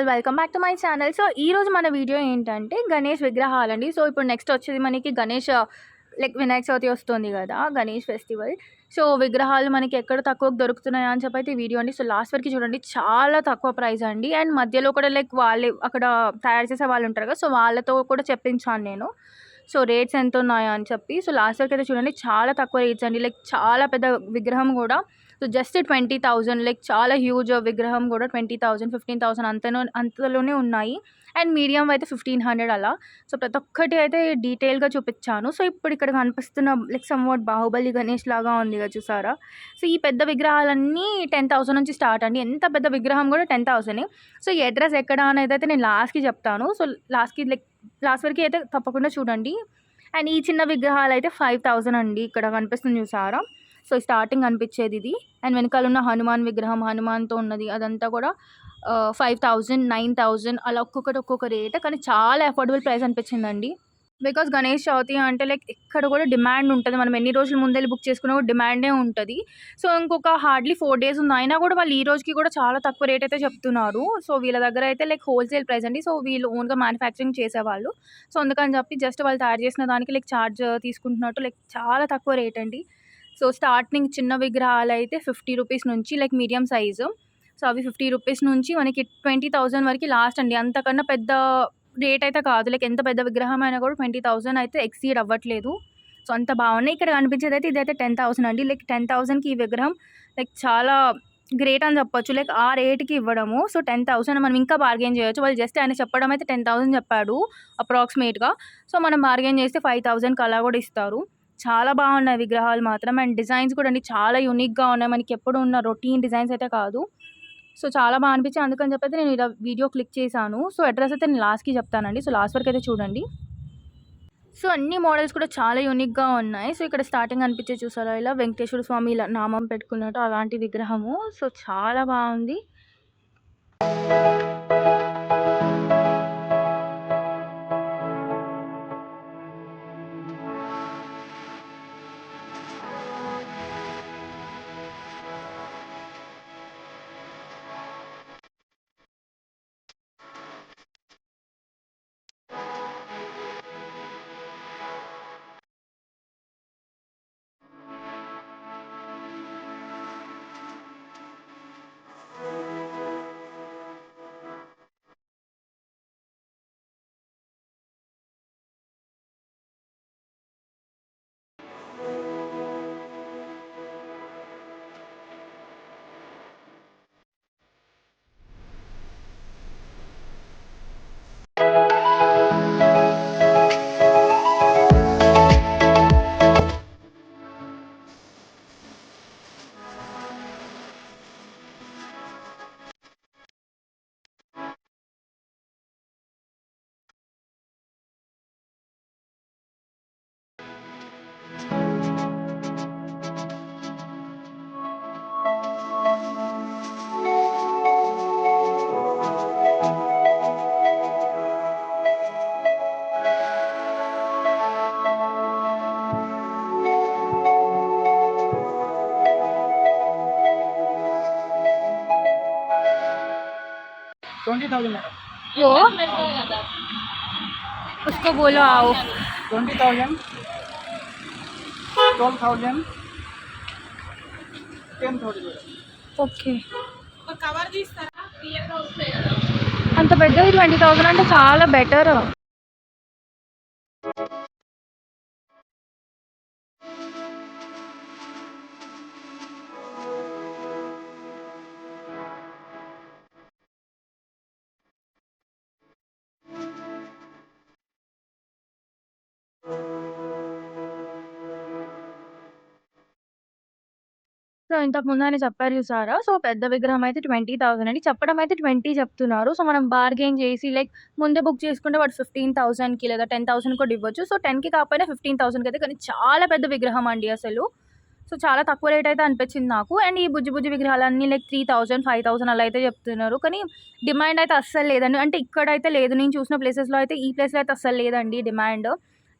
All welcome back to my channel so ఈ రోజు మన వీడియో ఏంటంటే గణేష్ విగ్రహాలండి. సో ఇప్పుడు నెక్స్ట్ వచ్చేది మనకి గణేష్ లైక్ వినాయక చవితి వస్తుంది కదా గణేష్ ఫెస్టివల్ సో విగ్రహాలు మనకి ఎక్కడ తక్కువ దొరుకుతున్నాయా అని చెప్పి అయితే వీడియో అండి. సో లాస్ట్ వరకు చూడండి చాలా తక్కువ ప్రైస్ అండి. అండ్ మధ్యలో కూడా లైక్ వాళ్ళే అక్కడ తయారు చేసే వాళ్ళు ఉంటారు కదా సో వాళ్ళతో కూడా చెప్పించాను నేను. సో రేట్స్ ఎంత ఉన్నాయా అని చెప్పి. సో లాస్ట్ వరకు అయితే చూడండి చాలా తక్కువ రేట్స్ అండి. లైక్ చాలా పెద్ద విగ్రహం కూడా. So just twenty thousand like చాలా హ్యూజ్ విగ్రహం కూడా ట్వంటీ థౌజండ్ ఫిఫ్టీన్ థౌసండ్ అంతలో అంతలోనే ఉన్నాయి. అండ్ మీడియం అయితే ఫిఫ్టీన్ హండ్రెడ్ అలా. సో ప్రతి ఒక్కటి అయితే డీటెయిల్గా చూపించాను. సో ఇప్పుడు ఇక్కడ కనిపిస్తున్న లైక్ సమ్వాట్ బాహుబలి గణేష్ లాగా ఉంది కదా చూసారా? సో ఈ పెద్ద విగ్రహాలన్నీ టెన్ థౌసండ్ నుంచి స్టార్ట్ అండి. ఎంత పెద్ద విగ్రహం కూడా టెన్ థౌసండ్ సో ఈ అడ్రస్ ఎక్కడ అనేది అయితే నేను లాస్ట్కి చెప్తాను. సో లాస్ట్కి లైక్ లాస్ట్ వరకు అయితే తప్పకుండా చూడండి. అండ్ ఈ చిన్న విగ్రహాలు అయితే ఫైవ్ థౌసండ్ అండి. ఇక్కడ కనిపిస్తుంది చూసారా? సో స్టార్టింగ్ అనిపించేది ఇది. అండ్ వెనకాల ఉన్న హనుమాన్ విగ్రహం హనుమాన్తో ఉన్నది. అదంతా కూడా ఫైవ్ థౌజండ్ నైన్ థౌజండ్ అలా ఒక్కొక్కటి ఒక్కొక్క రేట్ కానీ చాలా అఫోర్డబుల్ ప్రైస్ అనిపించిందండి. బికాస్ గణేష్ చవితి అంటే లైక్ ఎక్కడ కూడా డిమాండ్ ఉంటుంది. మనం ఎన్ని రోజుల ముందే బుక్ చేసుకున్నా కూడా డిమాండే ఉంటుంది. సో ఇంకొక హార్డ్లీ ఫోర్ డేస్ ఉంది. అయినా కూడా వాళ్ళు ఈ రోజుకి కూడా చాలా తక్కువ రేట్ అయితే చెప్తున్నారు. సో వీళ్ళ దగ్గర అయితే లైక్ హోల్సేల్ ప్రైస్ అండి. సో వీళ్ళు ఓన్గా మ్యానుఫ్యాక్చరింగ్ చేసేవాళ్ళు. సో అందుకని చెప్పి జస్ట్ వాళ్ళు తయారు చేసిన దానికి లైక్ ఛార్జ్ తీసుకుంటున్నట్టు లైక్ చాలా తక్కువ రేట్ అండి. సో స్టార్టింగ్ చిన్న విగ్రహాలు అయితే ఫిఫ్టీ రూపీస్ నుంచి లైక్ మీడియం సైజు సో అవి ఫిఫ్టీ రూపీస్ నుంచి మనకి ట్వంటీ థౌజండ్ వరకు లాస్ట్ అండి. అంతకన్నా పెద్ద రేట్ అయితే కాదు. లైక్ ఎంత పెద్ద విగ్రహం అయినా కూడా ట్వంటీ థౌజండ్ అయితే ఎక్సీడ్ అవ్వట్లేదు. సో అంత బాగున్నాయి. ఇక్కడ కనిపించేది అయితే ఇదైతే టెన్ థౌసండ్ అండి. లైక్ టెన్ థౌసండ్కి ఈ విగ్రహం లైక్ చాలా గ్రేట్ అని చెప్పొచ్చు. లైక్ ఆ రేట్కి ఇవ్వడము. సో టెన్ థౌసండ్ మనం ఇంకా బార్గెన్ చేయొచ్చు. వాళ్ళు జస్ట్ ఆయన చెప్పడం అయితే టెన్ థౌసండ్ చెప్పాడు అప్రాక్సిమేట్గా సో మనం బార్గెన్ చేస్తే ఫైవ్ థౌసండ్కి అలా కూడా ఇస్తారు. చాలా బాగున్నాయి విగ్రహాలు మాత్రం. అండ్ డిజైన్స్ కూడా అండి చాలా యూనిక్గా ఉన్నాయి. మనకి ఎప్పుడు ఉన్న రొటీన్ డిజైన్స్ అయితే కాదు. సో చాలా బాగా అనిపించింది అందుకని చెప్పి నేను ఇలా వీడియో క్లిక్ చేశాను. సో అడ్రస్ అయితే నేను లాస్ట్కి చెప్తానండి. సో లాస్ట్ వరకు అయితే చూడండి. సో అన్ని మోడల్స్ కూడా చాలా యూనిక్గా ఉన్నాయి. సో ఇక్కడ స్టార్టింగ్ అనిపించే చూసారా? ఇలా వెంకటేశ్వర స్వామి ఇలా నామం పెట్టుకున్నట్టు అలాంటి విగ్రహము. సో చాలా బాగుంది. ट्वेंटी थाउजेंड वो उसको बोलो आओ twenty thousand twelve thousand ten thousand okay అంత పెద్దది ట్వంటీ థౌసండ్ అంటే చాలా బెటర్ సో ఇంతకు ముందు ఆయన చెప్పారు చూసారా? సో పెద్ద విగ్రహం అయితే ట్వంటీ థౌసండ్ అండి. చెప్పడం అయితే ట్వంటీ చెప్తున్నారు. సో మనం బార్గెయిన్ చేసి లైక్ ముందే బుక్ చేసుకుంటే వాడు ఫిఫ్టీన్ థౌసండ్కి లేదా టెన్ థౌసండ్ కూడా ఇవ్వచ్చు. సో టెన్కి కాకపోయినా ఫిఫ్టీన్ థౌసండ్కి అయితే కానీ చాలా పెద్ద విగ్రహం అండి అసలు. సో చాలా తక్కువ రేట్ అయితే అనిపించింది నాకు. అండ్ ఈ బుజ్జి బుజ్జి విగ్రహాలన్నీ like three thousand five thousand అలా అయితే చెప్తున్నారు. కానీ డిమాండ్ అయితే అస్సలు లేదండి. అంటే ఇక్కడైతే లేదు. నేను చూసిన ప్లేసెస్లో అయితే ఈ ప్లేస్లో అయితే అస్సలు లేదండి డిమాండ్.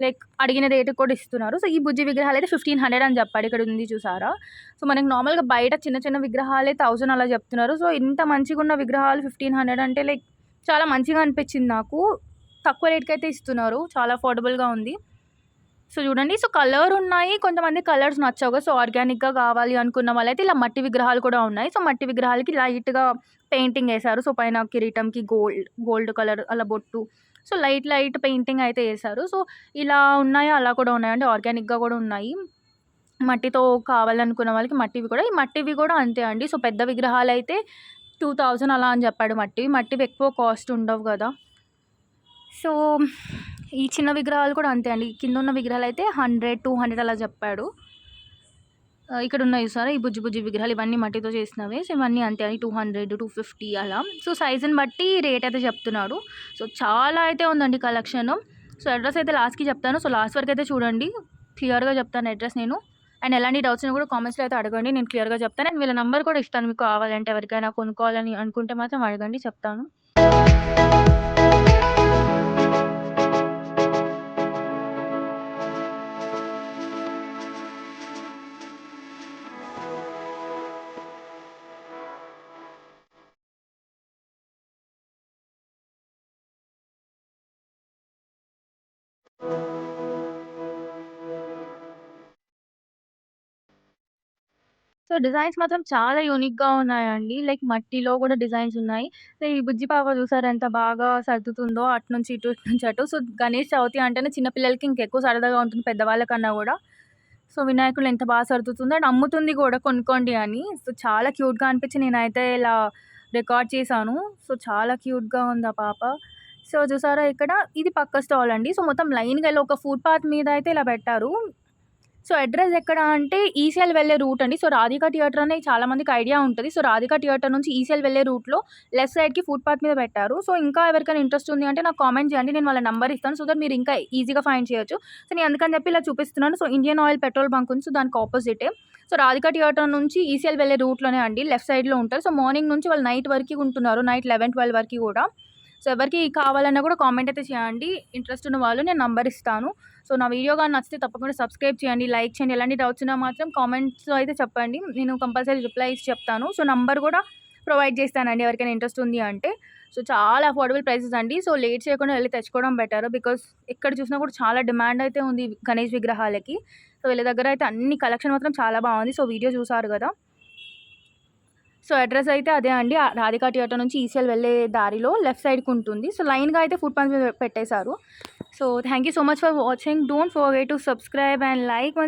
లైక్ అడిగిన రేటు కూడా ఇస్తున్నారు. సో ఈ బుజ్జి విగ్రహాలు అయితే ఫిఫ్టీన్ హండ్రెడ్ అని చెప్పాడు ఇక్కడ ఉంది చూసారా? సో మనకి నార్మల్గా బయట చిన్న చిన్న విగ్రహాలే థౌజండ్ అలా చెప్తున్నారు. సో ఇంత మంచిగా ఉన్న విగ్రహాలు ఫిఫ్టీన్ హండ్రెడ్ అంటే లైక్ చాలా మంచిగా అనిపించింది నాకు. తక్కువ రేట్కి అయితే ఇస్తున్నారు. చాలా అఫోర్డబుల్గా ఉంది. సో చూడండి. సో కలర్ ఉన్నాయి. కొంతమంది కలర్స్ నచ్చవు సో ఆర్గానిక్గా కావాలి అనుకున్న వాళ్ళైతే ఇలా మట్టి విగ్రహాలు కూడా ఉన్నాయి. సో మట్టి విగ్రహాలకి లైట్గా పెయింటింగ్ వేశారు. సో పైన కిరీటంకి గోల్డ్ గోల్డ్ కలర్ అలా బొట్టు సో లైట్ లైట్ పెయింటింగ్ అయితే వేశారు. సో ఇలా ఉన్నాయి? అలా కూడా ఉన్నాయి అంటే ఆర్గానిక్గా కూడా ఉన్నాయి. మట్టితో కావాలనుకున్న వాళ్ళకి మట్టివి కూడా. ఈ మట్టివి కూడా అంతే అండి. సో పెద్ద విగ్రహాలు అయితే టూ థౌజండ్ అలా అని చెప్పాడు మట్టివి. మట్టివి ఎక్కువ కాస్ట్ ఉండవు కదా. సో ఈ చిన్న విగ్రహాలు కూడా అంతే అండి. కింద ఉన్న విగ్రహాలు అయితే హండ్రెడ్ టూ హండ్రెడ్ అలా చెప్పాడు. ఇక్కడ ఉన్నాయి సార్ ఈ బుజ్జి బుజ్జి విగ్రహాలు ఇవన్నీ మట్టితో చేసినవి. సో ఇవన్నీ అంతే అని టూ హండ్రెడ్ టూ ఫిఫ్టీ అలా. సో సైజుని బట్టి రేట్ అయితే చెప్తున్నాడు. సో చాలా అయితే ఉందండి కలెక్షన్ సో అడ్రస్ అయితే లాస్ట్కి చెప్తాను. సో లాస్ట్ వరకు అయితే చూడండి. క్లియర్గా చెప్తాను అడ్రస్ నేను. అండ్ ఎలాంటి డౌట్స్ కూడా కామెంట్స్లో అయితే అడగండి. నేను క్లియర్గా చెప్తాను. అండ్ వీళ్ళ నెంబర్ కూడా ఇస్తాను మీకు కావాలంటే ఎవరికైనా కొనుక్కోవాలని అనుకుంటే మాత్రం అడగండి చెప్తాను. సో డిజైన్స్ మాత్రం చాలా యూనిక్‌గా ఉన్నాయండి. లైక్ మట్టిలో కూడా డిజైన్స్ ఉన్నాయి. సో ఈ బుజ్జి పాప చూసారా ఎంత బాగా సర్దుతుందో అటు నుంచి ఇటు, ఇటు నుంచి అటు. సో గణేష్ చవితి అంటేనే చిన్న పిల్లలకి ఇంకెక్కువ సరదాగా ఉంటుంది పెద్దవాళ్ళకన్నా కూడా. సో వినాయకుడిని ఎంత బాగా సర్దుతుందో అండ్ అమ్ముతుంది కూడా కొనుక్కోండి అని. సో చాలా క్యూట్‌గా అనిపించి నేనైతే ఇలా రికార్డ్ చేశాను. సో చాలా క్యూట్‌గా ఉంది ఆ పాప. సో చూసారా ఇక్కడ ఇది పక్క స్టాల్ అండి. సో మొత్తం లైన్‌గా ఇలా ఒక ఫుట్‌పాత్ మీద అయితే ఇలా పెట్టారు. సో అడ్రస్ ఎక్కడ అంటే ఈసీఎల్ వెళ్ళే రూట్ అండి. సో రాధిక థియేటర్ అనేది చాలా మందికి ఐడియా ఉంటుంది సో రాధిక థియేటర్ నుంచి ఈసీఎల్ వెళ్ళే రూట్‌లో లెఫ్ట్ సైడ్‌కి ఫుట్ పాత్ మీద పెట్టారు. సో ఇంకా ఎవరికైనా ఇంట్రెస్ట్ ఉంది అంటే నాకు కామెంట్ చేయండి. నేను వాళ్ళ నంబర్ ఇస్తాను. సో దట్ మీరు ఇంకా ఈజీగా ఫైండ్ చేయొచ్చు. సో నేను అందుకని చెప్పి ఇలా చూపిస్తున్నాను. So Indian Oil petrol bunk ఉంది. సో దానికి ఆపోజిటే. సో రాధిక థియేటర్ నుంచి ఈసీఎల్ వెళ్ళే రూట్‌లోనే అండి. లెఫ్ట్ సైడ్‌లో ఉంటారు. సో మార్నింగ్ నుంచి వాళ్ళు నైట్ వరకు ఉంటున్నారు. నైట్ లెవెన్ ట్వెల్వ్ వరకు కూడా. సో ఎవరికి కావాలన్నా కూడా కామెంట్ అయితే చేయండి. ఇంట్రెస్ట్ ఉన్న వాళ్ళు నేను నంబర్ ఇస్తాను. సో నా వీడియో కానీ నచ్చితే తప్పకుండా సబ్స్క్రైబ్ చేయండి. లైక్ చేయండి. ఎలాంటి డౌట్స్ ఉన్నా మాత్రం కామెంట్స్ అయితే చెప్పండి. నేను కంపల్సరీ రిప్లై ఇచ్చి చెప్తాను. సో నంబర్ కూడా ప్రొవైడ్ చేస్తానండి ఎవరికైనా ఇంట్రెస్ట్ ఉంది అంటే. సో చాలా అఫోర్డబుల్ ప్రైసెస్ అండి. సో లేట్ చేయకుండా వెళ్ళి తెచ్చుకోవడం బెటర్. బికాస్ ఎక్కడ చూసినా కూడా చాలా డిమాండ్ అయితే ఉంది గణేష్ విగ్రహాలకి. సో వీళ్ళ దగ్గర అయితే అన్ని కలెక్షన్ మాత్రం చాలా బాగుంది. సో వీడియో చూసారు కదా! సో అడ్రస్ అయితే అదే అండి. ఆ రాధిక థియేటర్ నుంచి ఈసీఎల్ వెళ్ళే దారిలో లెఫ్ట్ సైడ్‌కి ఉంటుంది. సో లైన్‌గా అయితే ఫుడ్ పంప్ పెట్టేశారు. So thank you so much for watching. Don't forget to subscribe and like